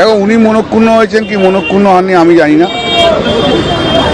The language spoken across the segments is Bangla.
দেখো উনি মনক্ষুণ্ণ হয়েছেন কি মনক্ষুণ্ণ হননি আমি জানি না।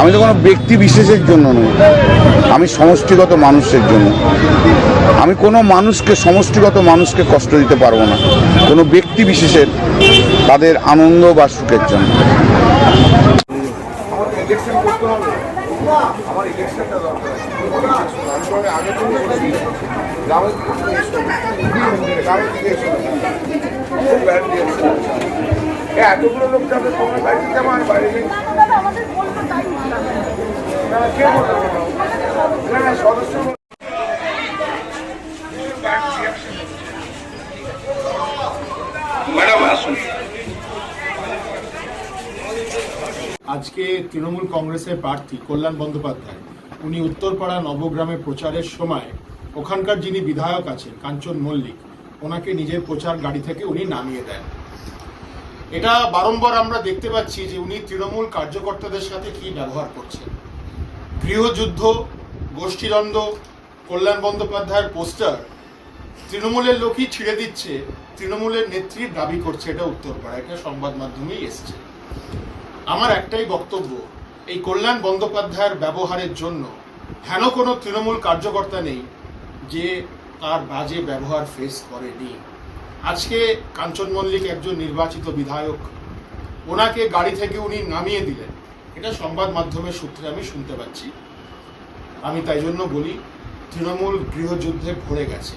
আমি তো কোনো ব্যক্তি বিশেষের জন্য নই। আমি সমষ্টিগত মানুষের জন্য। আমি কোনো মানুষকে, সমষ্টিগত মানুষকে কষ্ট দিতে পারব না। কোনো ব্যক্তি বিশেষের, তাদের আনন্দ বা সুখের জন্য। এতগুলো লোক তোমার বাড়িতে যাব আর বাইরে গিয়ে না, কে বলল? না, না, সদস্য ম্যাডাম আসুন আজকে তৃণমূল কংগ্রেসের প্রার্থী কল্যাণ বন্দ্যোপাধ্যায়, উনি উত্তরপাড়া নবগ্রামে প্রচারের সময় ওখানকার যিনি বিধায়ক আছেন, কাঞ্চন মল্লিক, ওনাকে নিজের প্রচার গাড়ি থেকে উনি নামিয়ে দেন। এটা বারংবার আমরা দেখতে পাচ্ছি যে উনি তৃণমূল কার্যকর্তাদের সাথে কি ব্যবহার করছেন। গৃহযুদ্ধ, গোষ্ঠীদ্বন্দ্ব, কল্যাণ বন্দ্যোপাধ্যায়ের পোস্টার তৃণমূলের লোকই ছিঁড়ে দিচ্ছে, তৃণমূলের নেত্রী দাবি করছে, এটা উত্তরপাড়া এটা সংবাদ মাধ্যমেই এসছে। আমার একটাই বক্তব্য, এই কল্যাণ বন্দ্যোপাধ্যায়ের ব্যবহারের জন্য হেন কোনো তৃণমূল কার্যকর্তা নেই যে তার বাজে ব্যবহার ফেস করেনি? আজকে কাঞ্চন মল্লিক একজন নির্বাচিত বিধায়ক, ওনাকে গাড়ি থেকে উনি নামিয়ে দিলেন। এটা সংবাদ মাধ্যমের সূত্রে আমি শুনতে পাচ্ছি। আমি তাই জন্য বলি, তৃণমূল গৃহযুদ্ধে ভরে গেছে।